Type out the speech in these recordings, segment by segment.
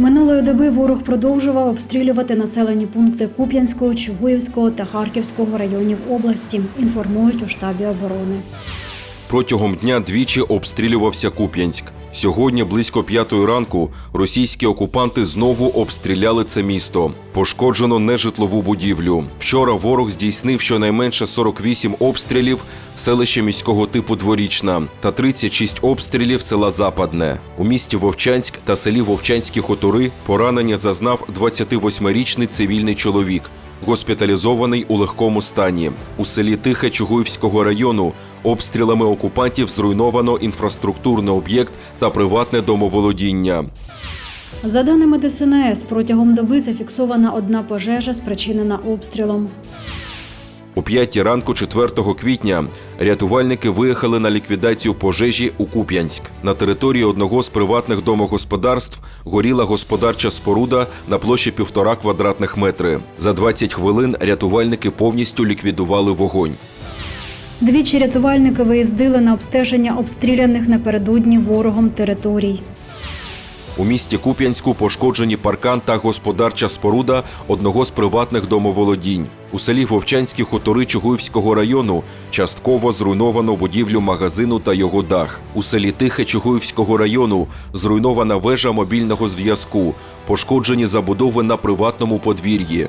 Минулої доби ворог продовжував обстрілювати населені пункти Куп'янського, Чугуївського та Харківського районів області. Інформують у штабі оборони. Протягом дня двічі обстрілювався Куп'янськ. Сьогодні, близько п'ятої ранку, російські окупанти знову обстріляли це місто. Пошкоджено нежитлову будівлю. Вчора ворог здійснив щонайменше 48 обстрілів селища міського типу Дворічна та 36 обстрілів села Западне. У місті Вовчанськ та селі Вовчанські Хотори поранення зазнав 28-річний цивільний чоловік госпіталізований у легкому стані. У селі Тихе Чугуївського району обстрілами окупантів зруйновано інфраструктурний об'єкт та приватне домоволодіння. За даними ДСНС, протягом доби зафіксована одна пожежа, спричинена обстрілом. О 5 ранку 4 квітня рятувальники виїхали на ліквідацію пожежі у Куп'янськ. На території одного з приватних домогосподарств горіла господарча споруда на площі півтора квадратних метри. За 20 хвилин рятувальники повністю ліквідували вогонь. Двічі рятувальники виїздили на обстеження обстріляних напередодні ворогом територій. У місті Куп'янську пошкоджені паркан та господарча споруда одного з приватних домоволодінь. У селі Вовчанські хутори Чугуївського району частково зруйновано будівлю магазину та його дах. У селі Тихе Чугуївського району зруйнована вежа мобільного зв'язку, пошкоджені забудови на приватному подвір'ї.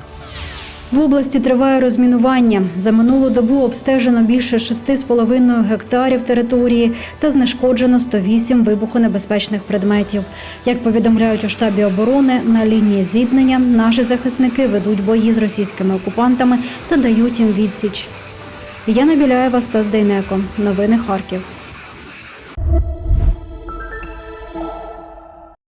В області триває розмінування. За минулу добу обстежено більше 6,5 гектарів території та знешкоджено 108 вибухонебезпечних предметів. Як повідомляють у штабі оборони, на лінії зіткнення наші захисники ведуть бої з російськими окупантами та дають їм відсіч. Яна Біляєва, Стас Дейнеко. Новини Харків.